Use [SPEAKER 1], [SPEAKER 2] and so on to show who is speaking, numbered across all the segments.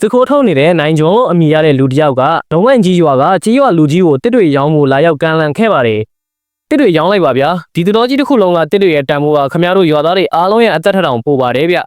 [SPEAKER 1] သခိုးထုတ်နေတဲ့နိုင်ကျော်လို့အမည်ရတဲ့လူတစ်ယောက်ကဒုံဝန့်ကြီးရွာကကြီးရွာလူကြီးကိုတစ်တွေရောင်းဖို့လာရောက်ကမ်းလှမ်းခဲ့ပါတယ်တစ်တွေရောင်းလိုက်ပါဗျာဒီသတော်ကြီးတစ်ခုလုံးကတစ်တွေရဲ့တန်ဖိုးကခမရတို့ရွာသားတွေအားလုံးရဲ့အသက်ထက်တောင်ပိုပါတယ်ဗျ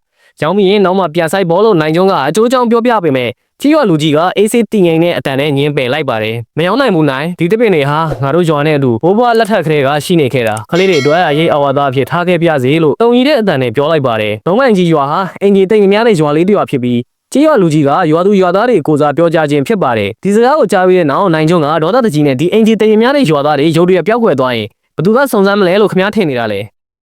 [SPEAKER 1] ရောင်းပြီးရင်နောက်မှပြန်ဆိုင်ဘောလို့နိုင်ကျော်ကအကျိုးကြောင့်ပြောပြပေးမယ်ကြီးရွာလူကြီးကအေးစေးတင်ငိန်တဲ့အတန်နဲ့ညင်းပယ်လိုက်ပါတယ်မရောင်းနိုင်ဘူးနိုင်ဒီတစ်ပင်တွေဟာငါတို့ရွာနဲ့အတူဘိုးဘွားလက်ထက်ကလေးကရှိနေခဲ့တာခလေးတွေအတွက်အရေးအဝါသားအဖြစ်ထားခဲ့ပြစေလို့တုံကြီးတဲ့အတန်နဲ့ပြောလိုက်ပါတယ်ဒုံဝန့်ကြီးရွာဟာအင်ဂျီတိတ်များတဲ့ရွာလေးတစ်ရွာဖြစ်ပြီး ကြေးရွာလူကြီးကရွာသူရွာသားတွေကိုစားပြောကြခြင်းဖြစ်ပါတယ်ဒီစကားကိုကြားပြီးတဲ့နောက်နိုင်ကျုံကဒေါသတကြီးနဲ့ဒီအင်ဂျီတရင်များတဲ့ရွာသားတွေရုတ်တရက်ပျောက်ကွယ်သွားရင်ဘသူကစုံစမ်းမလဲလို့ခမ ्या ထင်နေတာလေ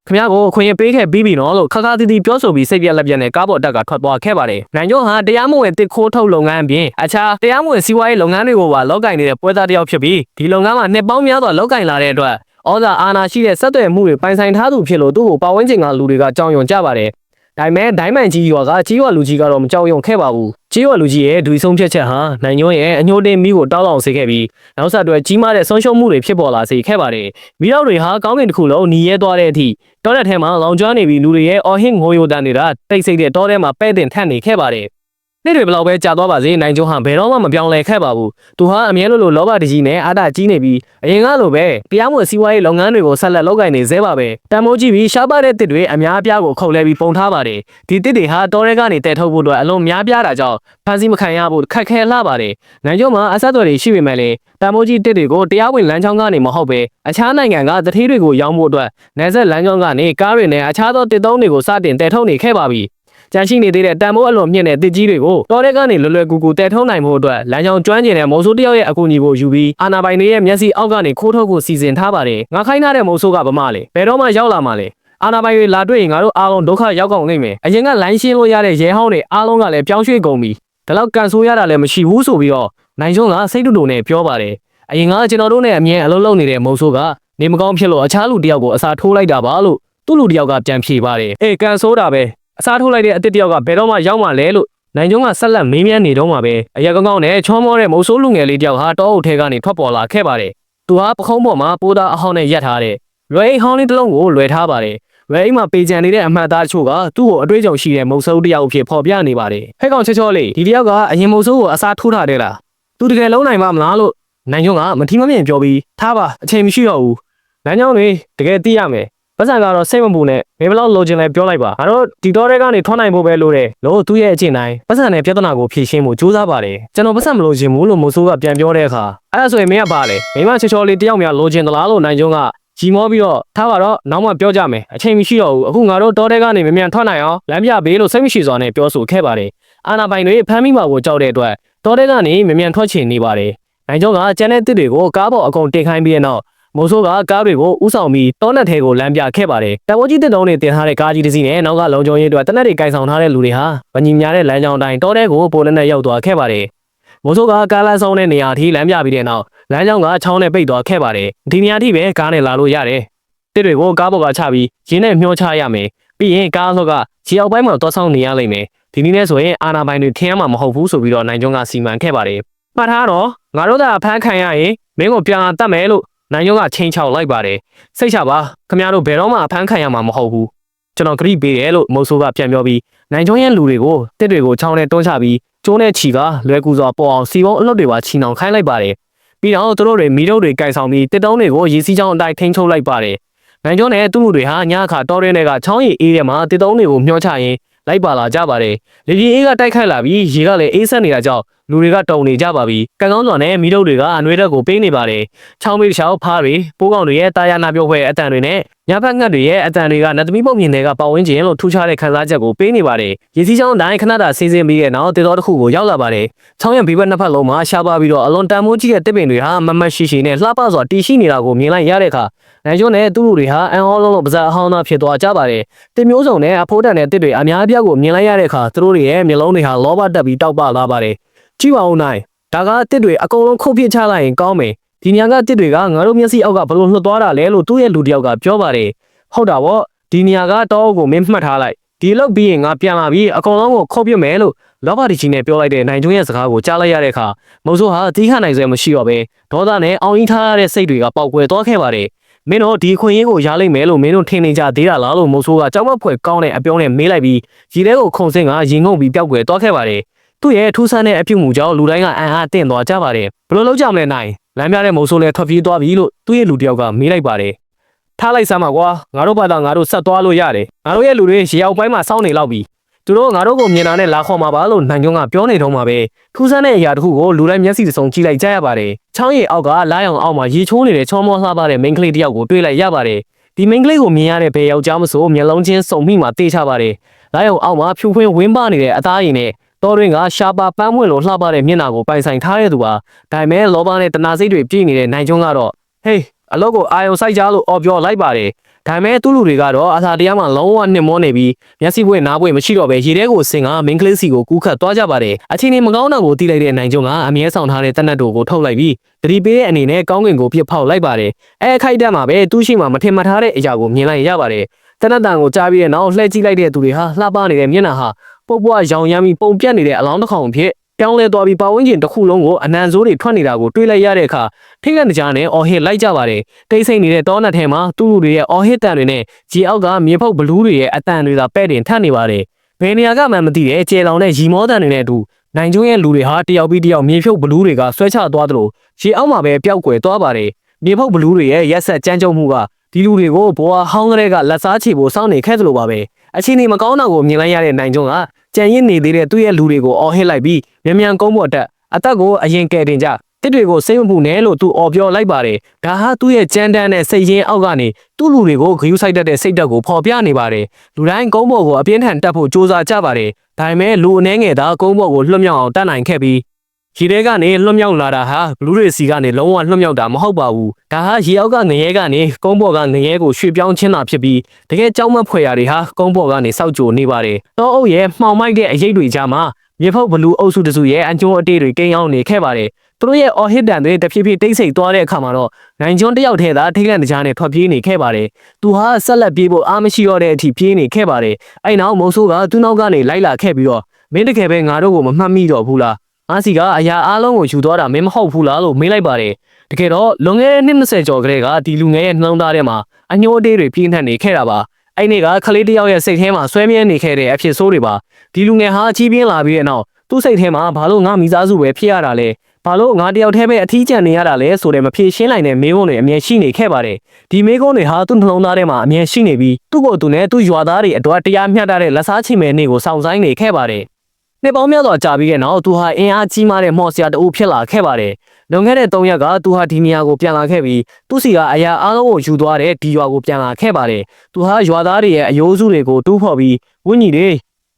[SPEAKER 1] ခမ ्या ကိုအခွင့်အရေးပေးခဲ့ပြီးပြီနော်လို့ခါခါတီတီပြောဆိုပြီးစိတ်ပြက်လက်ပြက်နဲ့ကားပေါ်တက်ကထွက်သွားခဲ့ပါတယ်နိုင်ကျုံဟာတရားမဝင်တစ်ခိုးထုတ်လုပ်ငန်းအပြင်အခြားတရားမဝင်စီးပွားရေးလုပ်ငန်းတွေကိုပါလောက်ကင်နေတဲ့ပွဲသားတစ်ယောက်ဖြစ်ပြီးဒီလုပ်ငန်းမှာနှစ်ပေါင်းများစွာလောက်ကင်လာတဲ့အတွက်ဩဇာအာဏာရှိတဲ့စက်သွယ်မှုတွေပိုင်ဆိုင်ထားသူဖြစ်လို့သူ့ကိုပါဝန်းကျင်ကလူတွေကကြောင်ရွံကြပါတယ် ဒါပေမဲ့ဒိုင်းမန်ကြီးရွာကကြီးရွာလူကြီးကတော့မကြောက်ရွံ့ခဲ့ပါဘူးကြီးရွာလူကြီးရဲ့ဒွေဆုံးဖြတ်ချက်ဟာနိုင်ညွန့်ရဲ့အညှိုးတင်မိကိုတောက်လောင်စေခဲ့ပြီးနောက်ဆက်တွဲကြီးမားတဲ့ဆုံးရှုံးမှုတွေဖြစ်ပေါ်လာစေခဲ့ပါတယ်မိတော့တွေဟာကောင်းကင်တစ်ခုလုံးหนีရဲသွားတဲ့အထိတောတက်ထဲမှာလောင်ကျွမ်းနေပြီးလူတွေရဲ့အော်ဟစ်ငိုယိုတန်နေတာတိတ်ဆိတ်တဲ့တောထဲမှာပဲ့တင်ထန့်နေခဲ့ပါတယ် နေ့တွေဘယ်လောက်ပဲကြာသွားပါစေနိုင်ကျုံဟာဘယ်တော့မှမပြောင်းလဲခဲ့ပါဘူးသူဟာအမြဲလိုလိုလောဘတကြီးနဲ့အာတကြီးနေပြီးအရင်ကလိုပဲတရားမဝင်စီးပွားရေးလုပ်ငန်းတွေကိုဆက်လက်လုပ်ကိုင်နေသေးပါပဲတန်မိုးကြီးပြီးရှားပါတဲ့တစ်တွေအများအပြားကိုခုတ်လဲပြီးပုံထားပါတယ်ဒီတစ်တွေဟာတောထဲကနေတဲထုတ်ဖို့အတွက်အလွန်များပြားတာကြောင့်ဖန်ဆီးမခံရဖို့ခက်ခဲလှပါတယ်နိုင်ကျုံမှာအဆက်အသွယ်တွေရှိပေမဲ့လည်းတန်မိုးကြီးတစ်တွေကိုတရားဝင်လမ်းကြောင်းကနေမဟုတ်ပဲအခြားနိုင်ငံကတထေးတွေကိုရောင်းဖို့အတွက်နယ်စပ်လမ်းကြောင်းကနေကားတွေနဲ့အခြားသောတစ်သုံးတွေကိုစတင်တဲထုတ်နေခဲ့ပါပြီ ကြန့်ရှိနေသေးတဲ့တန်မိုးအလွန်မြင့်တဲ့တစ်ကြီးတွေကိုတော်တဲ့ကနေလွယ်လွယ်ကူကူတဲထုံးနိုင်မှုအတွက်လမ်းကြောင်းကျွမ်းကျင်တဲ့မိုးဆိုးတယောက်ရဲ့အကူအညီကိုယူပြီးအာနာပိုင်တွေရဲ့မျက်စိအောက်ကနေခိုးထုတ်ဖို့စီစဉ်ထားပါတယ်ငါခိုင်းထားတဲ့မိုးဆိုးကဗမာလေဘယ်တော့မှရောက်လာမှာလဲအာနာပိုင်တွေလာတွေ့ရင်ငါတို့အားလုံးဒုက္ခရောက်ကုန်နေမယ်အရင်ကလိုင်းရှင်းလို့ရတဲ့ရဲဟောင်းတွေအားလုံးကလည်းပြောင်းရွှေ့ကုန်ပြီဒါတော့ကန်ဆိုးရတာလည်းမရှိဘူးဆိုပြီးတော့နိုင်ကျုံကစိတ်တူတူနဲ့ပြောပါတယ်အရင်ကကျွန်တော်တို့နဲ့အမြဲအလုပ်လုပ်နေတဲ့မိုးဆိုးကနေမကောင်းဖြစ်လို့အခြားလူတယောက်ကိုအစာထိုးလိုက်တာပါလို့သူ့လူတယောက်ကပြန်ဖြေပါတယ်အေးကန်ဆိုးတာပဲ အစားထိုးလိုက်တဲ့အစ်တစ်တယောက်ကဘယ်တော့မှရောက်မှလဲလို့နိုင်ကျုံကဆက်လက်မေးမြန်းနေတော့မှပဲအရက်ကောင်းကောင်းနဲ့ချောမောတဲ့မုတ်ဆိုးလူငယ်လေးတယောက်ဟာတောအုပ်ထဲကနေထွက်ပေါ်လာခဲ့ပါတယ်။သူဟာပခုံးပေါ်မှာပိုးသားအဟောင်းနဲ့ရက်ထားတဲ့လွယ်အိမ်ဟောင်းလေးတစ်လုံးကိုလွယ်ထားပါတယ်။လွယ်အိမ်မှာပေကြံနေတဲ့အမှတ်သားတချို့ကသူ့ကိုအတွေ့အကြုံရှိတဲ့မုတ်ဆိုးတယောက်အဖြစ်ဖော်ပြနေပါတယ်။ဟဲ့ကောင်ချောချောလေးဒီတယောက်ကအရင်မုတ်ဆိုးကိုအစားထိုးထားတယ်လား။သူတကယ်လုံးနိုင်မှာမလားလို့နိုင်ကျုံကမထီမမြင်ပြောပြီးထားပါအချိန်မရှိတော့ဘူး။လမ်းကြောင်းတွေတကယ်သိရမယ်။ ပတ်စံကတော့စိတ်မပူနဲ့မင်းဘလောက်လိုချင်လဲပြောလိုက်ပါငါတို့ဒီတော့တဲ့ကနေထွက်နိုင်ဖို့ပဲလိုတယ်လို့သူ့ရဲ့အကျင့်တိုင်းပတ်စံနဲ့ပြဿနာကိုဖြေရှင်းဖို့ကြိုးစားပါတယ်ကျွန်တော်ပတ်စံမလိုချင်ဘူးလို့မိုးဆိုးကပြန်ပြောတဲ့အခါအဲ့ဒါဆိုရင်မင်းကပါလေမိမချေချောလေးတယောက်များလိုချင်သလားလို့နိုင်ကျုံကကြီးမောပြီးတော့ထားပါတော့နောက်မှပြောကြမယ်အချိန်မရှိတော့ဘူးအခုငါတို့တော့တဲ့ကနေမမြန်ထွက်နိုင်အောင်လမ်းပြပေးလို့စိတ်မရှိစွာနဲ့ပြောဆိုခဲ့ပါတယ်အာနာပိုင်တွေဖမ်းမိမှာကိုကြောက်တဲ့အတွက်တော့တဲ့ကနေမမြန်ထွက်ချင်နေပါတယ်နိုင်ကျုံကကျန်တဲ့တစ်တွေကိုကားပေါ်အကုန်တင်ခိုင်းပြီးတဲ့နောက် မိုးဆိုးကကားတွေကိုဥဆောင်ပြီးတောနက်ထဲကိုလမ်းပြခဲ့ပါတယ်။တဝကြီးတက်တုံးတွေတင်ထားတဲ့ကားကြီးတစ်စီးနဲ့နောက်ကလုံခြုံရေးအတွက်တနက်တွေကင်ဆောင်ထားတဲ့လူတွေဟာဗညီများတဲ့လမ်းကြောင်းတိုင်းတောထဲကိုပိုလနဲ့ရောက်သွားခဲ့ပါတယ်။မိုးဆိုးကကားလမ်းဆောင်တဲ့နေရာထိလမ်းပြပြီးတဲ့နောက်လမ်းကြောင်းကချောင်းနဲ့ပိတ်သွားခဲ့ပါတယ်။ဒီနေရာထိပဲကားနဲ့လာလို့ရတယ်။တစ်တွေကိုကားပေါ်ကချပြီးရင်းနဲ့မျောချရမယ်။ပြီးရင်ကားလောက်ကခြေအောက်ပိုင်းမှာသွားဆောင်နေရလိမ့်မယ်။ဒီနည်းနဲ့ဆိုရင်အာနာပိုင်တွေထင်ရမှာမဟုတ်ဘူးဆိုပြီးတော့နိုင်ကျုံကစီမံခဲ့ပါတယ်။မှတ်ထားတော့ငါတို့သာဖမ်းခံရရင်မင်းကိုပြန်လာတတ်မယ်လို့ နိုင်ရုံကချင်းချောက်လိုက်ပါတယ်စိတ်ချပါခင်ဗျားတို့ဘယ်တော့မှအဖမ်းခံရမှာမဟုတ်ဘူးကျွန်တော်ဂရိပေးတယ်လို့မုတ်ဆိုးကပြန်ပြောပြီးနိုင်ကျုံရဲ့လူတွေကိုတစ်တွေကိုချောင်းနဲ့တွန်းချပြီးကျိုးနဲ့ချီကလွယ်ကူစွာပေါ်အောင်စီပုံအလွတ်တွေပါချီနှောင်ခိုင်းလိုက်ပါတယ်ပြီးတော့သူတို့တွေမီးတို့တွေကင်ဆောင်ပြီးတစ်တုံးတွေကိုရေစီးချောင်းအတိုင်းထိန်းချုပ်လိုက်ပါတယ်နိုင်ကျုံနဲ့သူ့လူတွေဟာညအခါတောရဲတွေကချောင်းရည်အေးထဲမှာတစ်တုံးတွေကိုမျှောချရင် လိုက်ပါလာကြပါတယ်လေပြင်းအေးကတိုက်ခိုက်လာပြီးရေကလည်းအေးဆက်နေတာကြောင့်လူတွေကတုံနေကြပါပြီကံကောင်းစွာနဲ့မီးတို့တွေကအနှွေးတက်ကိုပေးနေပါတယ်ချောင်းမေးတစ်ချောင်းဖားတွေပိုးကောင်တွေရဲ့တာယာနာပြုတ်ဖွဲ့အတန်တွေနဲ့ ညဘက်ငှက်တွေရဲ့အတန်တွေကနတ်သမီးပုံမြင်တွေကပတ်ဝန်းကျင်လို့ထူးခြားတဲ့ခန်းစားချက်ကိုပေးနေပါတယ်။ရေစီးချောင်းတိုင်းခဏတာစီးစင်းပြီးတဲ့နောက်တေတော်တစ်ခုကိုရောက်လာပါတယ်။ချောင်းရဲ့ဘေးဘက်နှစ်ဖက်လုံးမှာရှားပါပြီးတော့အလွန်တန်မိုးကြီးတဲ့တစ်ပင်တွေဟာမမတ်ရှိရှိနဲ့လှပစွာတီရှိနေတာကိုမြင်လိုက်ရတဲ့အခါနိုင်ကျွန်းနဲ့သူ့လူတွေဟာအန်ဟောလုံးလုံးပါဇာအဟောင်းသားဖြစ်သွားကြပါတယ်။တင်မျိုးစုံနဲ့အဖိုးတန်တဲ့တစ်တွေအများအပြားကိုမြင်လိုက်ရတဲ့အခါသူတို့တွေရဲ့မျက်လုံးတွေဟာလောဘတက်ပြီးတောက်ပလာပါတယ်။ကြည့်ပါဦးနိုင်ဒါကတစ်တွေအကုန်လုံးခုတ်ပြစ်ချလိုက်ရင်ကောင်းမယ်။ ဒီညကတစ်တွေကငါတို့မျက်စိအောက်ကဘလို့လွှတ်သွားတာလဲလို့သူ့ရဲ့လူတစ်ယောက်ကပြောပါတယ်။ဟုတ်တာဗောဒီညကတော့ကိုမင်းမှတ်ထားလိုက်ဒီလောက်ပြီးရင်ငါပြန်လာပြီးအကုန်လုံးကိုခုတ်ပြစ်မယ်လို့လောဘဒီကြီးနဲ့ပြောလိုက်တဲ့နိုင်ကျွန်းရဲ့စကားကိုကြားလိုက်ရတဲ့အခါမုံဆိုးဟာတီးခနိုင်စဲမရှိတော့ပဲဒေါသနဲ့အောင်ရင်ထားရတဲ့စိတ်တွေကပေါက်ကွယ်သွားခဲ့ပါတယ်မင်းတို့ဒီခွင့်ရင်းကိုရားလိုက်မယ်လို့မင်းတို့ထင်နေကြသေးတာလားလို့မုံဆိုးကကြောက်မက်ဖွယ်ကောင်းတဲ့အပြောနဲ့မေးလိုက်ပြီးရီထဲကိုခုံစင်းကရင်ငုံပြီးပျောက်ကွယ်သွားခဲ့ပါတယ်သူ့ရဲ့ထူးဆန်းတဲ့အပြုတ်မှုကြောင့်လူတိုင်းကအံ့အားတင့်သွားကြပါတယ်ဘယ်လိုလုပ်ကြမလဲနိုင် လမ်းပြတဲ့မုံဆိုးလဲထွက်ပြေးသွားပြီလို့သူ့ရဲ့လူတစ်ယောက်ကမေးလိုက်ပါတယ်ထားလိုက်စမ်းပါကွာငါတို့ဘာသာငါတို့ဆက်သွားလို့ရတယ်ငါတို့ရဲ့လူတွေရေအောင်ပိုင်းမှာစောင့်နေလောက်ပြီသူတို့ငါတို့ကိုမြင်တာနဲ့လာခေါ်มาပါလို့နိုင်ကျုံကပြောနေတော့မှာပဲထူးဆန်းတဲ့အရာတစ်ခုကိုလူတိုင်းမျက်စိတစ်စုံကြည့်လိုက်ကြရပါတယ်ချောင်းရည်အောက်ကလာရောင်အောက်မှာရေချိုးနေတဲ့ချောမောလှပတဲ့မိန်းကလေးတစ်ယောက်ကိုတွေ့လိုက်ရပါတယ်ဒီမိန်းကလေးကိုမြင်ရတဲ့ဘယ်ယောက်ျားမဆိုမျက်လုံးချင်းစုံမိမှတေးချပါတယ်လာရောင်အောက်မှာဖြူခွင်းဝင်းပနေတဲ့အသားရည်နဲ့ တော်တွင်ကရှာပါပန်းမွင့်လိုလှပတဲ့မျက်နှာကိုပိုင်ဆိုင်ထားတဲ့သူဟာဒါပေမဲ့လောဘနဲ့တနာစိတ်တွေပြည့်နေတဲ့နိုင်ကျုံကတော့ဟေးအလော့ကိုအာယုံဆိုင်ကြလို့အော်ပြောလိုက်ပါတယ်ဒါပေမဲ့သူ့လူတွေကတော့အသာတရားမှလုံးဝနှိမ့်မောနေပြီးမျက်စိပွင့်နားပွင့်မရှိတော့ပဲရေထဲကိုဆင်ကမင်းကလေးစီကိုကူးခတ်သွားကြပါတယ်အချင်းနေမကောင်းတာကိုသိလိုက်တဲ့နိုင်ကျုံကအမြဲဆောင်ထားတဲ့တနတ်တို့ကိုထုတ်လိုက်ပြီးတတိပေးတဲ့အနေနဲ့ကောင်းကင်ကိုပြစ်ဖောက်လိုက်ပါတယ်အဲအခိုက်အတန့်မှာပဲသူ့ရှိမှမထင်မှတ်ထားတဲ့အရာကိုမြင်လိုက်ရပါတယ်တနတ်တန်ကိုကြားပြီးတဲ့နောက်လှည့်ကြည့်လိုက်တဲ့သူတွေဟာလှပနေတဲ့မျက်နှာဟာ ပုတ်ပွားရောင်ရမ်းပြီးပုံပြတ်နေတဲ့အလောင်းတစ်ခေါင်ဖြစ်ပြောင်းလဲသွားပြီးပဝန်းကျင်တစ်ခုလုံးကိုအနံဆိုးတွေထွက်နေတာကိုတွေ့လိုက်ရတဲ့အခါထိတ်လန့်ကြနဲ့အော်ဟစ်လိုက်ကြပါတယ်တိတ်ဆိတ်နေတဲ့တောနက်ထဲမှာသူ့လူတွေရဲ့အော်ဟစ်တန်တွေနဲ့ဂျီအောက်ကမြေဖုတ်ဘလူးတွေရဲ့အတန်တွေသာပဲ့တင်ထပ်နေပါတယ်ဘယ်နေရာကမှမသိတဲ့ကျေလောင်တဲ့ရီမောတန်တွေနဲ့အတူနိုင်ကျုံရဲ့လူတွေဟာတယောက်ပြီးတယောက်မြေဖြုတ်ဘလူးတွေကဆွဲချသွားသလိုရေအောက်မှာပဲပျောက်ကွယ်သွားပါတယ်မြေဖုတ်ဘလူးတွေရဲ့ရက်ဆက်ကြမ်းကြုတ်မှုကဒီလူတွေကိုဘွာဟောင်းကလေးကလက်စားချေဖို့စောင့်နေခဲ့သလိုပါပဲအချင်းဒီမကောင်းတာကိုမြင်လိုက်ရတဲ့နိုင်ကျုံက ကြံရစ်နေသေးတဲ့သူ့ရဲ့လူတွေကိုအော်ဟစ်လိုက်ပြီးမြန်မြန်ကုန်းပေါ်တက်အသက်ကိုအရင်ကယ်တင်ကြတစ်တွေကိုစိတ်မပူနဲ့လို့သူအော်ပြောလိုက်ပါတယ်ဒါဟာသူ့ရဲ့ကြမ်းတမ်းတဲ့စိတ်ရင်းအောက်ကနေသူ့လူတွေကိုဂရုစိုက်တတ်တဲ့စိတ်ဓာတ်ကိုဖော်ပြနေပါတယ်လူတိုင်းကုန်းပေါ်ကိုအပြင်းထန်တက်ဖို့ကြိုးစားကြပါတယ်ဒါပေမဲ့လူအနှဲငယ်သာကုန်းပေါ်ကိုလွတ်မြောက်အောင်တတ်နိုင်ခဲ့ပြီး ရေထဲကနေလွတ်မြောက်လာတာဟာဘလူးတွေစီကနေလုံးဝလွတ်မြောက်တာမဟုတ်ပါဘူးဒါဟာရေအောက်ကငရဲကနေကုန်းပေါ်ကငရဲကိုရွှေ့ပြောင်းခြင်းတာဖြစ်ပြီးတကယ်ကြောက်မက်ဖွယ်ရာတွေဟာကုန်းပေါ်ကနေစောက်ကြိုနေပါတယ်တောအုပ်ရဲ့မှောင်မိုက်တဲ့အရေးတွေကြားမှာမြေဖုတ်ဘလူးအုပ်စုတစုရဲ့အကျိုးအတေးတွေကိန်းအောင်နေခဲ့ပါတယ်သူတို့ရဲ့အော်ဟစ်တန်တွေတဖြည်းဖြည်းတိတ်ဆိတ်သွားတဲ့အခါမှာတော့နိုင်ကျွန်းတစ်ယောက်ထဲသာထိတ်လန့်တကြားနဲ့ထွက်ပြေးနေခဲ့ပါတယ်သူဟာဆက်လက်ပြေးဖို့အားမရှိတော့တဲ့အထိပြေးနေခဲ့ပါတယ်အဲ့နောက်မုံဆိုးကသူ့နောက်ကနေလိုက်လာခဲ့ပြီးတော့မင်းတကယ်ပဲငါတို့ကိုမမှတ်မိတော့ဘူးလား အားစီကအရာအားလုံးကိုယူသွားတာမင်းမဟုတ်ဘူးလားလို့မေးလိုက်ပါတယ်တကယ်တော့လွန်ခဲ့တဲ့နှစ်20ကျော်ကလေးကဒီလူငယ်ရဲ့နှလုံးသားထဲမှာအညှိုးအတေးတွေပြင်းထန်နေခဲ့တာပါအဲ့ဒီကခလေးတစ်ယောက်ရဲ့စိတ်ထဲမှာဆွဲမြဲနေခဲ့တဲ့အဖြစ်ဆိုးတွေပါဒီလူငယ်ဟာအကြီးပြင်းလာပြီးတဲ့နောက်သူ့စိတ်ထဲမှာဘာလို့ငါမိသားစုပဲဖြစ်ရတာလဲဘာလို့ငါတယောက်တည်းပဲအထီးကျန်နေရတာလဲဆိုတဲ့မဖြေရှင်းနိုင်တဲ့မေးခွန်းတွေအမြဲရှိနေခဲ့ပါတယ်ဒီမေးခွန်းတွေဟာသူ့နှလုံးသားထဲမှာအမြဲရှိနေပြီးသူ့ကိုယ်သူနဲ့သူ့ရွာသားတွေအတွက်တရားမျှတတဲ့လက်စားချင်မဲ့နေ့ကိုစောင့်ဆိုင်နေခဲ့ပါတယ် နှစ်ပေါင်းများစွာကြာပြီးတဲ့နောက်သူဟာအင်အားကြီးမားတဲ့မော်စရာတအုပ်ဖြစ်လာခဲ့ပါတယ်လွန်ခဲ့တဲ့၃ရက်ကသူဟာဒီနေရာကိုပြန်လာခဲ့ပြီးသူ့စီကအရာအားလုံးကိုယူသွားတဲ့ဒီရွာကိုပြန်လာခဲ့ပါတယ်သူဟာရွာသားတွေရဲ့အယိုးစုတွေကိုတူးဖော်ပြီးဝင်းကြီးတွေ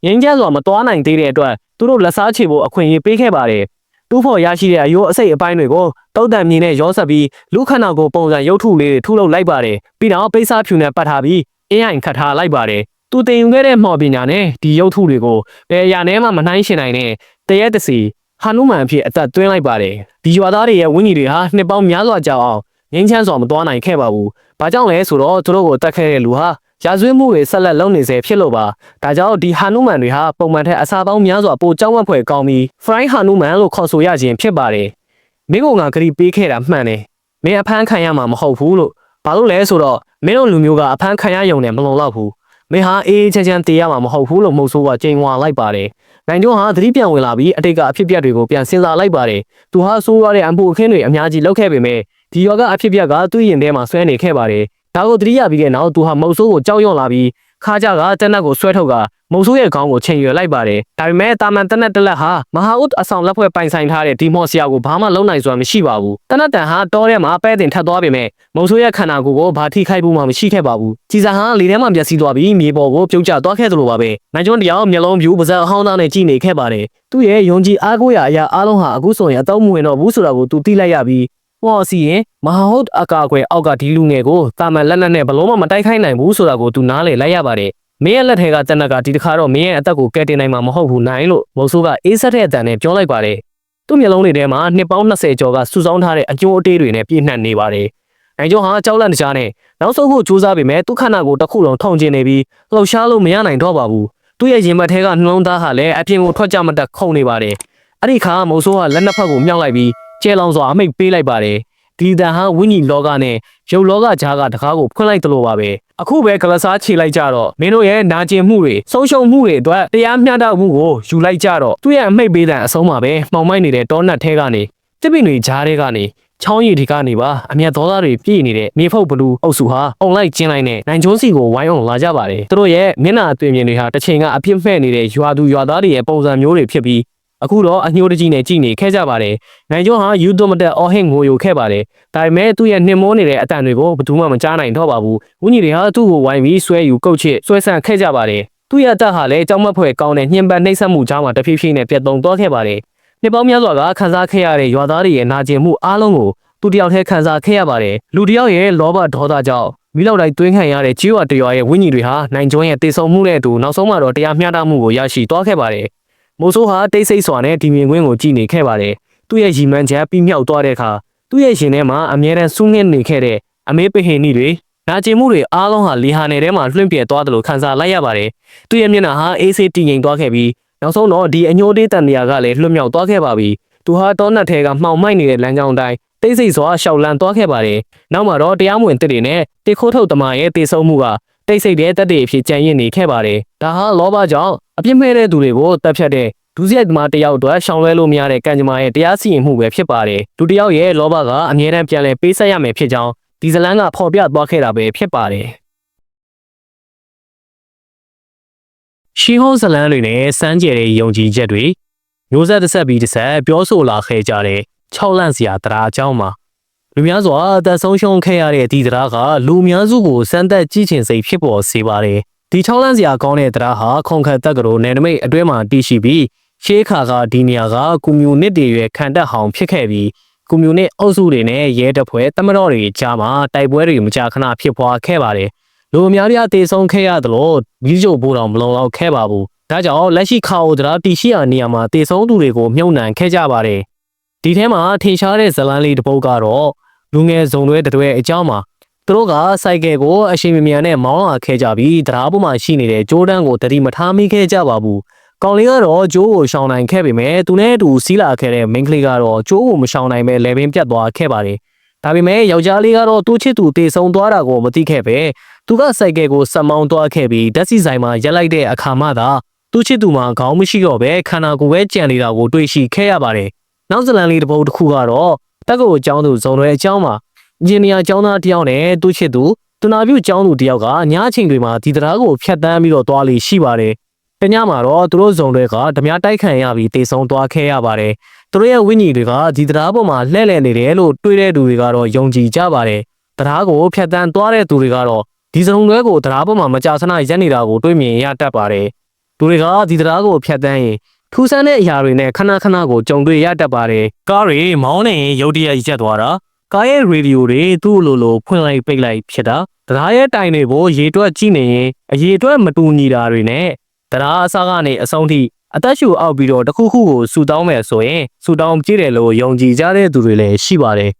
[SPEAKER 1] ငင်းကြစွာမတော်နိုင်သေးတဲ့အတွက်သူတို့လက်စားချေဖို့အခွင့်အရေးပေးခဲ့ပါတယ်တူးဖော်ရရှိတဲ့အယိုးအစိတ်အပိုင်းတွေကိုတောက်တံမြင်နဲ့ရောဆက်ပြီးလူခန္ဓာကိုယ်ပုံစံရုပ်ထုလေးတွေထုလုပ်လိုက်ပါတယ်ပြီးတော့ပိတ်စားဖြူနဲ့ပတ်ထားပြီးအင်းအိုင်ခတ်ထားလိုက်ပါတယ် သူတင်ယူခဲ့တဲ့မှော်ပညာနဲ့ဒီရုပ်ထုတွေကိုဘယ်အရာနဲ့မှမနှိုင်းရှင်နိုင်တဲ့တရက်တစီဟာနုမန်အဖြစ်အသက်သွင်းလိုက်ပါတယ်ဒီရွာသားတွေရဲ့ဝင်းကြီးတွေဟာနှစ်ပေါင်းများစွာကြာအောင်ငင်းချမ်းစွာမသွားနိုင်ခဲ့ပါဘူးဘာကြောင့်လဲဆိုတော့သူတို့ကိုတတ်ခဲ့တဲ့လူဟာရာဇဝတ်မှုတွေဆက်လက်လုပ်နေစေဖြစ်လို့ပါဒါကြောင့်ဒီဟာနုမန်တွေဟာပုံမှန်ထက်အစာပေါင်းများစွာပိုကြောက်မက်ဖွယ်ကောင်းပြီး fry ဟာနုမန်လို့ခေါ်ဆိုရခြင်းဖြစ်ပါတယ်မင်းကငါဂရီပေးခဲ့တာမှန်တယ်မင်းအဖမ်းခံရမှာမဟုတ်ဘူးလို့ဘာလို့လဲဆိုတော့မင်းတို့လူမျိုးကအဖမ်းခံရယုံနဲ့မလုံလောက်ဘူး မင်းဟာအေးအေးချမ်းချမ်းတေးရမှာမဟုတ်ဘူးလို့မှုတ်ဆိုးကကြိမ်ဝါလိုက်ပါတယ်နိုင်ကျွန်းဟာသတိပြန်ဝင်လာပြီးအတိတ်ကအဖြစ်အပျက်တွေကိုပြန်စဉ်းစားလိုက်ပါတယ်သူဟာဆိုးရတဲ့အမှုအခင်းတွေအများကြီးလုပ်ခဲ့ပေမဲ့ဒီရောကအဖြစ်အပျက်ကသူ့ရင်ထဲမှာဆွဲနေခဲ့ပါတယ်ဒါကိုသတိရပြီးတဲ့နောက်သူဟာမုတ်ဆိုးကိုကြောက်ရွံ့လာပြီး ခါကြကတနက်ကိုဆွဲထုတ်ကမုတ်ဆိုးရဲ့ခေါင်းကိုချိန်ရွယ်လိုက်ပါတယ်ဒါပေမဲ့တာမန်တနက်တလက်ဟာမဟာဥဒ်အဆောင်လက်ဖွဲ့ပိုင်ဆိုင်ထားတဲ့ဒီမော်ဆရာကိုဘာမှလုံနိုင်စွာမရှိပါဘူးတနက်တန်ဟာတောထဲမှာပဲတင်ထပ်သွားပေမဲ့မုတ်ဆိုးရဲ့ခန္ဓာကိုယ်ကိုဘာထိခိုက်ဖို့မှမရှိခဲ့ပါဘူးကြည်စာဟာလေထဲမှာပျက်စီးသွားပြီးမြေပေါ်ကိုပြုတ်ကျသွားခဲ့သလိုပါပဲနိုင်ကျွန်းတရားမျက်လုံးပြူပါဇက်အဟောင်းသားနဲ့ကြည်နေခဲ့ပါတယ်သူ့ရဲ့ယုံကြည်အားကိုးရာအရာအားလုံးဟာအခုဆိုရင်အတော့မဝင်တော့ဘူးဆိုတာကိုသူသိလိုက်ရပြီး ဟောစီရင်မဟာဟုတ်အကာအကွယ်အောက်ကဒီလူငယ်ကိုတာမန်လက်နက်နဲ့ဘလုံးမမတိုက်ခိုင်းနိုင်ဘူးဆိုတာကိုသူနားလေလိုက်ရပါတယ်မင်းရဲ့လက်ထဲကတနက်ကဒီတစ်ခါတော့မင်းရဲ့အသက်ကိုကယ်တင်နိုင်မှာမဟုတ်ဘူးနိုင်လို့မုံဆိုးကအေးဆက်တဲ့အတန်နဲ့ပြောလိုက်ပါတယ်သူ့မျက်လုံးတွေထဲမှာနှစ်ပေါင်း20ကျော်ကစူဆောင်းထားတဲ့အကျိုးအတေးတွေနဲ့ပြည့်နှက်နေပါတယ်နိုင်ကျော်ဟာကြောက်လန့်တကြားနဲ့နောက်ဆုံးဖို့ကြိုးစားပေမဲ့သူ့ခန္ဓာကိုယ်တစ်ခုလုံးထုံကျင်နေပြီးလှောက်ရှားလို့မရနိုင်တော့ပါဘူးသူ့ရဲ့ရင်ဘတ်ထဲကနှလုံးသားဟာလည်းအပြင်ကိုထွက်ကြမတက်ခုန်နေပါတယ်အဲ့ဒီခါမုံဆိုးကလက်နှစ်ဖက်ကိုမြောက်လိုက်ပြီး ကျဲလောင်စွာအမိတ်ပေးလိုက်ပါတယ်ဒီတန်ဟာဝိညာဉ်လောကနဲ့ရုပ်လောကကြားကတကားကိုဖွင့်လိုက်သလိုပါပဲအခုပဲကလစားခြေလိုက်ကြတော့မင်းတို့ရဲ့နာကျင်မှုတွေဆုံးရှုံးမှုတွေအတွက်တရားမျှတမှုကိုယူလိုက်ကြတော့သူ့ရဲ့အမိတ်ပေးတဲ့အဆုံးမှာပဲမှောင်မိုက်နေတဲ့တောနတ်ထဲကနေတစ်ပင်တွေကြားထဲကနေချောင်းရည်ဒီကနေပါအမျက်ဒေါသတွေပြည့်နေတဲ့မြေဖုတ်ဘလူးအုပ်စုဟာအုံလိုက်ကျင်းလိုက်နဲ့နိုင်ကျုံးစီကိုဝိုင်းအောင်လာကြပါတယ်သူတို့ရဲ့မျက်နှာအသွင်မြင်တွေဟာတစ်ချိန်ကအပြစ်မဲ့နေတဲ့ရွာသူရွာသားတွေရဲ့ပုံစံမျိုးတွေဖြစ်ပြီး အခုတော့အညှိုးတကြီးနဲ့ကြည်နေခဲ့ကြပါတယ်နိုင်ကျုံးဟာယူဒိုမတက်အော်ဟင်ငိုယိုခဲ့ပါတယ်ဒါပေမဲ့သူ့ရဲ့နှင်မိုးနေတဲ့အတန်တွေကိုဘယ်သူမှမကြားနိုင်တော့ပါဘူးဝင်းကြီးတွေဟာသူ့ကိုဝိုင်းပြီးဆွဲယူကုတ်ချစ်ဆွဲဆန့်ခဲ့ကြပါတယ်သူ့ရဲ့အသက်ဟာလည်းကြောက်မက်ဖွယ်ကောင်းတဲ့ညှဉ်းပန်းနှိပ်စက်မှုကြားမှာတဖြည်းဖြည်းနဲ့ပြတ်သုံးသွားခဲ့ပါတယ်နှစ်ပေါင်းများစွာကခန်းစားခဲ့ရတဲ့ရွာသားတွေရဲ့နာကျင်မှုအားလုံးကိုသူတယောက်တည်းခန်းစားခဲ့ရပါတယ်လူတယောက်ရဲ့လောဘဒေါသကြောင့်မိလောက်တိုင်းတွင်းခံရတဲ့ကြီးဝါတရွာရဲ့ဝင်းကြီးတွေဟာနိုင်ကျွန်းရဲ့တေဆုံမှုနဲ့အတူနောက်ဆုံးမှာတော့တရားမျှတမှုကိုရရှိသွားခဲ့ပါတယ် မိုးဆိုးဟာတိတ်ဆိတ်စွာနဲ့ဒီမြင်ကွင်းကိုကြည့်နေခဲ့ပါတယ်သူ့ရဲ့ရီမန်းချက်ပြီးမြောက်သွားတဲ့အခါသူ့ရဲ့ရှင်ထဲမှာအမြဲတမ်းစူးငှက်နေခဲ့တဲ့အမေပဟင်နီတွေနာကျင်မှုတွေအားလုံးဟာလီဟာနယ်ထဲမှာလွှင့်ပြဲသွားတယ်လို့ခန်းစားလိုက်ရပါတယ်သူ့ရဲ့မျက်နှာဟာအေးဆေးတည်ငြိမ်သွားခဲ့ပြီးနောက်ဆုံးတော့ဒီအညိုတေးတန်တရာကလည်းလွှတ်မြောက်သွားခဲ့ပါပြီသူဟာတောနတ်ထဲကမှောင်မိုက်နေတဲ့လမ်းကြောင်းတိုင်းတိတ်ဆိတ်စွာရှောက်လန်းသွားခဲ့ပါတယ်နောက်မှာတော့တရားမဝင်တစ်တွေနဲ့တေခိုးထုတ်တမရဲ့တေဆုံးမှုကတိတ်ဆိတ်တဲ့တက်တွေအဖြစ်ကြံရစ်နေခဲ့ပါတယ်ဒါဟာလောဘကြောင့် အပြစ်မဲ့တဲ့သူတွေကိုတပ်ဖြတ်တဲ့ဒုစရိုက်သမားတယောက်အတွက်ရှောင်လွဲလို့မရတဲ့ကံကြမ္မာရဲ့တရားစီရင်မှုပဲဖြစ်ပါတယ်လူတစ်ယောက်ရဲ့လောဘကအမြဲတမ်းပြန်လည်ပေးဆက်ရမယ်ဖြစ်ကြောင်းဒီဇလန်ကဖော်ပြသွားခဲ့တာပဲဖြစ်ပါတယ်ရှီဟောဇလန်တွေနဲ့စမ်းကြဲတဲ့ယုံကြည်ချက်တွေမျိုးဆက်တစ်ဆက်ပြီးတစ်ဆက်ပြောဆိုလာခဲ့ကြတဲ့6လန့်စရာတရားအကြောင်းမှာလူများစွာအသက်ဆုံးရှုံးခဲ့ရတဲ့ဒီတရားကလူများစုကိုစမ်းသက်ကြည့်ချင်စိတ်ဖြစ်ပေါ်စေပါတယ် ဒီ6လန့်စရာကောင်းတဲ့တရားဟာခုံခတ်တက်ကတော်နယ်နိမိတ်အတွဲမှာတည်ရှိပြီးရှေးခါကဒီနေရာကကွန်မြူနစ်တွေရဲ့ခံတက်ဟောင်ဖြစ်ခဲ့ပြီးကွန်မြူနစ်အုပ်စုတွေနဲ့ရဲတပ်ဖွဲ့တမတော်တွေကြားမှာတိုက်ပွဲတွေမကြာခဏဖြစ်ပွားခဲ့ပါတယ်လူအများများတေဆုံးခဲ့ရသလိုမီးကြိုဖို့တော့မလုံလောက်ခဲ့ပါဘူးဒါကြောင့်လက်ရှိခါအိုဒရာတီရှိရာနေရာမှာတေဆုံးသူတွေကိုမြုံနှံခဲ့ကြပါတယ်ဒီထဲမှာထင်ရှားတဲ့ဇလန်းလေးတစ်ပုဒ်ကတော့လူငယ်ဇုံတွဲတစ်တွဲအကြောင်းမှာ သူတို့ကစိုက်ကယ်ကိုအရှိန်မမြန်နဲ့မောင်းလာခဲ့ကြပြီးတရားပေါ်မှာရှိနေတဲ့ဂျိုးဒန်ကိုတတိမထားမိခဲ့ကြပါဘူး။ကောင်လေးကတော့ဂျိုးကိုရှောင်နိုင်ခဲ့ပေမဲ့သူနဲ့အတူစီးလာခဲ့တဲ့မိန်းကလေးကတော့ဂျိုးကိုမရှောင်နိုင်ပဲလေပင်ပြတ်သွားခဲ့ပါတယ်။ဒါပေမဲ့ယောက်ျားလေးကတော့သူ့ချစ်သူတေဆုံးသွားတာကိုမသိခဲ့ပဲသူကစိုက်ကယ်ကိုဆက်မောင်းသွားခဲ့ပြီးဓာတ်စီဆိုင်မှာရက်လိုက်တဲ့အခါမှသာသူ့ချစ်သူမှာခေါင်းမရှိတော့ပဲခန္ဓာကိုယ်ပဲကြံနေတာကိုတွေ့ရှိခဲ့ရပါတယ်။နောက်ဇလန်လေးတစ်ပုဒ်တစ်ခုကတော့တက်ကိုအကြောင်းသူဇုံတွေအကြောင်းမှာ အင်ဂျင်နီယာကျောင်းသားတစ်ယောက်နဲ့သူ့ချစ်သူတနာပြုကျောင်းသူတစ်ယောက်ကညအချိန်တွေမှာဒီတရားကိုဖျက်ဆီးပြီးတော့သွားလေရှိပါတယ်။တညမှာတော့သူတို့ဇုံတွေကဓမြတိုက်ခံရပြီးတေဆုံးသွားခဲ့ရပါတယ်။သူတို့ရဲ့ဝိညာဉ်တွေကဒီတရားပေါ်မှာလှည့်လည်နေတယ်လို့တွေးတဲ့သူတွေကတော့ယုံကြည်ကြပါတယ်။တရားကိုဖျက်ဆီးသွားတဲ့သူတွေကတော့ဒီစုံတွေကိုတရားပေါ်မှာမကြာခဏရက်နေတာကိုတွေးမြင်ရတတ်ပါတယ်။သူတွေကဒီတရားကိုဖျက်ဆီးရင်ထူးဆန်းတဲ့အရာတွေနဲ့ခဏခဏကိုကြုံတွေ့ရတတ်ပါတယ်။ကားတွေမောင်းနေရင်ရုတ်တရက်ရက်သွားတာ ကားရဲ့ရေဒီယိုတွေသူ့လိုလိုဖွင့်လိုက်ပိတ်လိုက်ဖြစ်တာတရားရဲ့တိုင်တွေကိုရေတွက်ကြည့်နေရင်အရေတွက်မတူညီတာတွေနဲ့တရားအစကနေအဆုံးထိအသက်ရှူအောက်ပြီးတော့တစ်ခုခုကိုဆူတောင်းမယ်ဆိုရင်ဆူတောင်းကြည့်တယ်လို့ယုံကြည်ကြတဲ့သူတွေလည်းရှိပါတယ်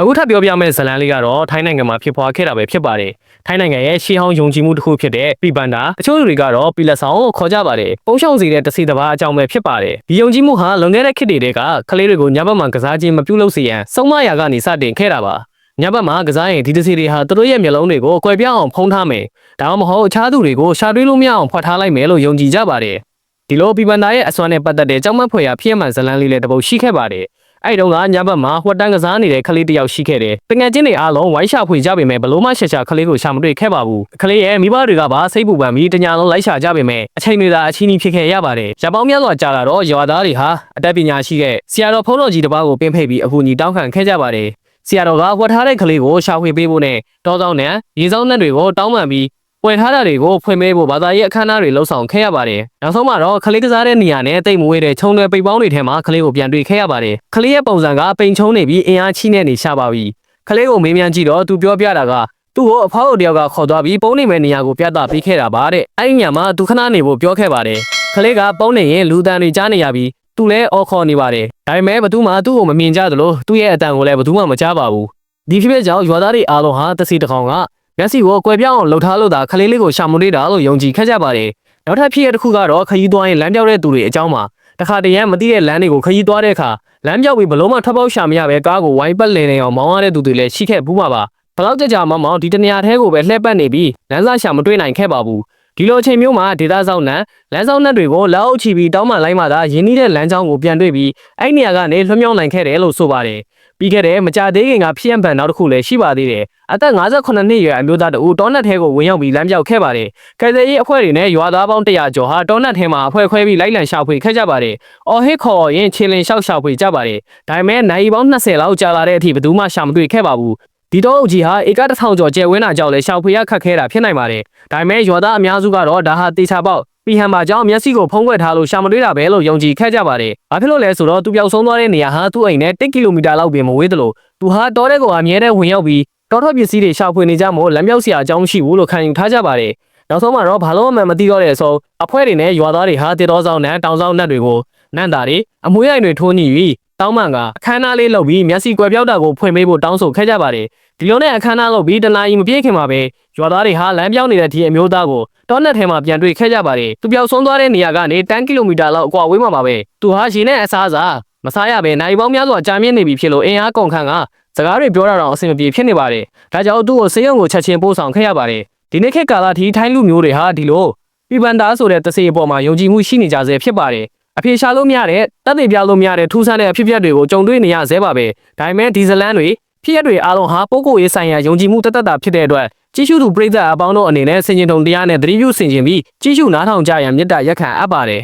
[SPEAKER 1] အခုထပ်ပြောပြမယ့်ဇလန်လေးကတော့ထိုင်းနိုင်ငံမှာဖြစ်ပွားခဲ့တာပဲဖြစ်ပါတယ်။ထိုင်းနိုင်ငံရဲ့ရှေးဟောင်းယုံကြည်မှုတစ်ခုဖြစ်တဲ့ပီပန်ဒါတချို့လူတွေကတော့ပီလက်ဆောင်ကိုခေါ်ကြပါတယ်။ပုံရှောင်စီတဲ့တစီတစ်ပါးအကြောင်းပဲဖြစ်ပါတယ်။ဒီယုံကြည်မှုဟာလွန်ခဲ့တဲ့ခေတ်တွေကကလေးတွေကိုညဘက်မှာကစားခြင်းမပြုလုပ်စေရန်စုံမရာကနေစတင်ခဲ့တာပါ။ညဘက်မှာကစားရင်ဒီတစီတွေဟာသူတို့ရဲ့မျက်လုံးတွေကိုကွယ်ပြောင်းအောင်ဖုံးထားမယ်။ဒါမှမဟုတ်အခြားသူတွေကိုရှာတွေးလို့မရအောင်ဖွက်ထားလိုက်မယ်လို့ယုံကြည်ကြပါတယ်။ဒီလိုပီပန်ဒါရဲ့အစွမ်းနဲ့ပတ်သက်တဲ့ကြောက်မက်ဖွယ်ရာဖြစ်မှန်ဇလန်လေးလည်းတပုတ်ရှိခဲ့ပါတယ်။ အဲ့တုန်းကညဘက်မှာဟွက်တန်းကစားနေတဲ့ကလေးတစ်ယောက်ရှိခဲ့တယ်။တငယ်ချင်းတွေအားလုံးဝိုင်းရှာဖွေကြပေမဲ့ဘလို့မှရှာရှာကလေးကိုရှာမတွေ့ခဲ့ပါဘူး။ကလေးရဲ့မိဘတွေကပါစိတ်ပူပန်ပြီးတညာလုံးလိုက်ရှာကြပေမဲ့အချိန်တွေသာအချင်းကြီးဖြစ်ခဲ့ရပါတယ်။ရပောင်းများစွာကြာလာတော့ရွာသားတွေဟာအတတ်ပညာရှိတဲ့ဆရာတော်ဖုန်းတော်ကြီးတစ်ပါးကိုပင်းဖိတ်ပြီးအကူအညီတောင်းခံခဲ့ကြပါတယ်။ဆရာတော်ကဝတ်ထားတဲ့ကလေးကိုရှာဖွေပေးဖို့နဲ့တောဆောင်နဲ့ရေဆောင်နဲ့တွေကိုတောင်းပန်ပြီး ပွင့်ထားတာတွေကိုဖွင့်ပေးဖို့ဘာသာရေးအခမ်းအနားတွေလှုပ်ဆောင်ခဲ့ရပါတယ်။နောက်ဆုံးမှာတော့ကလေးကစားတဲ့နေရာနဲ့တိတ်မဝေးတဲ့ခြုံတွေပိတ်ပေါင်းတွေထဲမှာကလေးကိုပြန်တွေ့ခဲ့ရပါတယ်။ကလေးရဲ့ပုံစံကပိန်ချုံနေပြီးအင်အားချိနဲ့နေရှာပါပြီ။ကလေးကိုမေးမြန်းကြည့်တော့သူပြောပြတာကသူ့ကိုအဖောက်တယောက်ကခေါ်သွားပြီးပုံနေမဲ့နေရာကိုပြသပေးခဲ့တာပါတဲ့။အဲ့ဒီညမှာသူခဏနေဖို့ပြောခဲ့ပါတယ်။ကလေးကပုံနေရင်လူတန်တွေကြားနေရပြီးသူလည်းအော်ခေါ်နေပါတယ်။ဒါပေမဲ့ဘသူမှသူ့ကိုမမြင်ကြသလိုသူ့ရဲ့အတန်ကိုလည်းဘသူမှမကြားပါဘူး။ဒီဖြစ်ဖြစ်ကြောင့်ရွာသားတွေအားလုံးဟာတစီတကောင်က မျက်စိကိုကွယ်ပြောင်းအောင်လှုပ်ထားလို့သာခလေးလေးကိုရှာမွေးတာလို့ယုံကြည်ခဲ့ကြပါတယ်။နောက်ထပ်ဖြစ်ရတစ်ခုကတော့ခရီးသွားရင်လမ်းပြောင်းတဲ့သူတွေအကြောင်းမှာတခါတရံမသိတဲ့လမ်းတွေကိုခရီးသွားတဲ့အခါလမ်းပြောက်ပြီးဘလို့မှထွက်ပေါက်ရှာမရပဲကားကိုဝိုင်းပတ်လည်နေအောင်မောင်းရတဲ့သူတွေလည်းရှိခဲ့ဘူးမှာပါဘလောက်ကြကြမောင်းမောင်းဒီတနေရာထဲကိုပဲလှည့်ပတ်နေပြီးလမ်းစာရှာမတွေ့နိုင်ခဲ့ပါဘူးဒီလိုအချိန်မျိုးမှာဒေတာဆောင်နံလမ်းဆောင်နံတွေကိုလက်အုပ်ချပြီးတောင်းမှလိုက်မှသာရင်းနှီးတဲ့လမ်းကြောင်းကိုပြန်တွေ့ပြီးအဲ့နေရာကနေလွှမြောက်နိုင်ခဲ့တယ်လို့ဆိုပါတယ် ပြီးခဲ့တဲ့မကြသေးခင်ကဖြစ်ရန်ပန်နောက်တစ်ခုလည်းရှိပါသေးတယ်အသက်58နှစ်အရွယ်အမျိုးသားတဦးတောနတ်ထဲကိုဝင်ရောက်ပြီးလမ်းပြောက်ခဲ့ပါတယ်ကယ်ဆယ်ရေးအဖွဲ့တွေနဲ့ရွာသားပေါင်း100ကျော်ဟာတောနတ်ထဲမှာအဖွဲ့ခွဲပြီးလိုက်လံရှာဖွေခဲ့ကြပါတယ်အော်ဟစ်ခေါ်ရင်ခြေလင်လျှောက်ရှာဖွေကြပါတယ်ဒါပေမဲ့နိုင်ပေါင်း20လောက်ကြာလာတဲ့အထိဘယ်သူမှရှာမတွေ့ခဲ့ပါဘူးဒီတော့အုပ်ကြီးဟာဧကတစ်ထောင်ကျော်ကျဲဝင်းတာကြောင့်လည်းရှောက်ဖွေရခတ်ခဲတာဖြစ်နိုင်ပါတယ်။ဒါပေမဲ့ရွာသားအများစုကတော့ဒါဟာတေချာပေါက် ပြီးဟန်မှာကြောင့်မျက်စိကိုဖုံးကွယ်ထားလို့ရှာမတွေ့တာပဲလို့ယုံကြည်ခဲ့ကြပါတယ်။ဘာဖြစ်လို့လဲဆိုတော့သူပျောက်ဆုံးသွားတဲ့နေရာဟာသူ့အိမ်နဲ့1ကီလိုမီတာလောက်ပင်မဝေးသလိုသူဟာတောတဲ့ကောင်အမြဲတမ်းဝင်ရောက်ပြီးတောထွက်ပစ္စည်းတွေရှာဖွေနေကြမို့လမ်းမြောက်စရာအကြောင်းမရှိဘူးလို့ခံယူထားကြပါတယ်။နောက်ဆုံးမှာတော့ဘာလို့မှမသိတော့တဲ့အဆုံးအဖွဲ့တွေနဲ့ရွာသားတွေဟာတေတော်ဆောင်နဲ့တောင်ဆောင်နတ်တွေကိုနန့်တာတွေအမွှေးရိုင်တွေထိုးညှိပြီးတောင်းမှန်ကအခမ်းအနားလေးလုပ်ပြီးမျက်စိကွယ်ပြောက်တာကိုဖွင့်ပေးဖို့တောင်းဆိုခဲ့ကြပါတယ်။ဒီလိုနဲ့အခမ်းအနားလုပ်ပြီးတနာရီမပြည့်ခင်မှာပဲရွာသားတွေဟာလမ်းပြောင်းနေတဲ့ဒီအမျိုးသားကို တောနက်ထဲမှာပြန်တွေ့ခဲ့ကြပါတယ်။သူပျောက်ဆုံးသွားတဲ့နေရာကနေ10ကီလိုမီတာလောက်အကွာဝေးမှာပါပဲ။သူဟာရေနဲ့အစားအစာမစားရပဲနိုင်ပေါင်းများစွာကြာမြင့်နေပြီဖြစ်လို့အင်အားကုန်ခန့်ကစကားတွေပြောတာတော့အဆင်မပြေဖြစ်နေပါတယ်။ဒါကြောင့်သူ့ကိုစေယုံကိုချက်ချင်းပို့ဆောင်ခဲ့ရပါတယ်။ဒီနေ့ခေတ်ကာလထိထိုင်းလူမျိုးတွေဟာဒီလိုပြပန်သားဆိုတဲ့တစေအပေါ်မှာယုံကြည်မှုရှိနေကြဆဲဖြစ်ပါတယ်။အဖေရှာလို့မရတဲ့တပ်တွေပြလို့မရတဲ့ထူးဆန်းတဲ့အဖြစ်အပျက်တွေကိုကြုံတွေ့နေရဆဲပါပဲ။ဒါပေမဲ့ဒီဇလန်တွေဖြစ်ရက်တွေအားလုံးဟာပိုးကိုရေးဆိုင်ရာယုံကြည်မှုတသက်တာဖြစ်တဲ့အတွက် ကြီးစုသူပြည်သက်အပေါင်းတို့အနေနဲ့စင်ကျင်တုံတရားနဲ့သတိပြုဆင်ခြင်ပြီးကြီးစုနားထောင်ကြရန်မေတ္တာရက်ခံအပ်ပါတယ်